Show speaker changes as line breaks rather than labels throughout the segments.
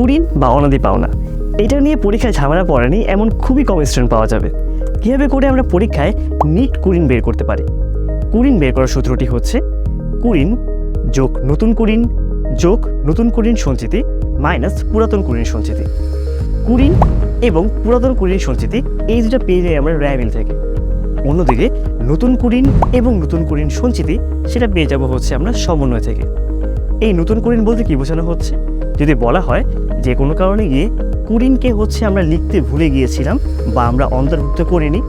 কুড়িন বা অনাদি পাওনা এটা নিয়ে পরীক্ষায় ঝামেলা পড়েনি, এমন খুবই কম স্টুডেন্ট পাওয়া যাবে। কীভাবে করে আমরা পরীক্ষায় নিট কুড়িন বের করতে পারি? কুড়িন বের করার সূত্রটি হচ্ছে কুড়িন যোগ নতুন কুড়িন যোগ নতুন কুড়িন সঞ্চিতি মাইনাস পুরাতন কুড়িন সঞ্চিতি। কুড়িন এবং পুরাতন কুড়িন সঞ্চিতি এই দুটা পেয়ে যাই আমরা র্যামিল থেকে। অন্যদিকে নতুন কুড়িন এবং নতুন কুড়িন সঞ্চিতি, সেটা পেয়ে যাব হচ্ছে আমরা সমন্বয় থেকে। এই নতুন কুড়িন বলতে কি বোঝানো হচ্ছে? যদি বলা হয় যে কোনো কারণে গিয়ে কুরিনকে হচ্ছে আমরা লিখতে ভুলে গিয়েছিলাম বা আমরা অন্তর্ভুক্ত করিনি,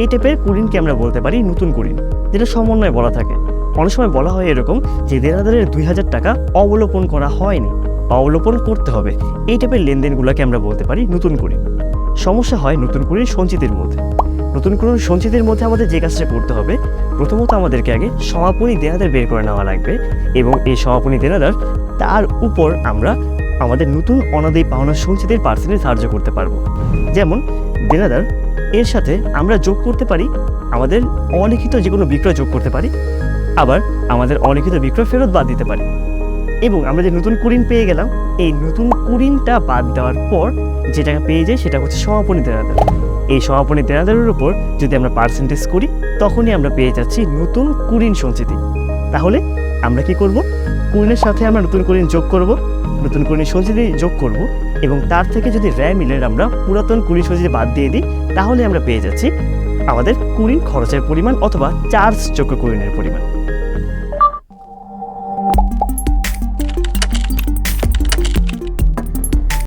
এই টাইপের কুড়িনকে আমরা বলতে পারি নতুন কুড়িন যেটা সমন্বয় বলা থাকে। অনেক সময় বলা হয় এরকম যে দেনাদারের দুই হাজার টাকা অবলোপন করা হয়নি বা অবলোপন করতে হবে। এই টাইপের লেনদেনগুলোকে আমরা বলতে পারি নতুন কুড়িন সমস্যা হয় নতুন কুড়িন সঞ্চিতির মধ্যে। নতুন কুড়িন সঞ্চিতির মধ্যে আমাদের যে কাজটা করতে হবে, প্রথমত আমাদেরকে আগে সমাপনী দেনাদার বের করে নেওয়া লাগবে এবং এই সমাপনী দেনাদার, তার উপর আমরা আমাদের নতুন অনাদায়ী পাওনা সঞ্চিতির পার্সেন্টেজ ধার্য করতে পারব। যেমন, দেনাদার, এর সাথে আমরা যোগ করতে পারি, আমাদের অলিখিত যে কোনো বিক্রয় যোগ করতে পারি, আবার আমাদের অলিখিত বিক্রয় ফেরত বাদ দিতে পারি। এবং আমরা যে নতুন কুড়িন পেয়ে গেলাম, এই নতুন কুড়িনটা বাদ দেওয়ার পর যে টাকা পেয়ে যাই সেটা হচ্ছে সমাপনী দেনাদার। এই সমাপনী দেনাদারের উপর যদি আমরা পার্সেন্টেজ করি, তখনই আমরা পেয়ে যাচ্ছি নতুন কুড়িন সঞ্চিতি। তাহলে আমরা কি করব? কুইনের সাথে আমরা নতুন কুইন যোগ করব, নতুন কুড়িন সঞ্চিতি যোগ করব এবং তার থেকে যদি র্যায় মিলের আমরা পুরাতন কুড়ি সঞ্চিতি বাদ দিয়ে দিই, তাহলে আমরা পেয়ে যাচ্ছি আমাদের কুড়িন খরচের পরিমাণ অথবা চার্জ যোগ্য কুইনের পরিমাণ।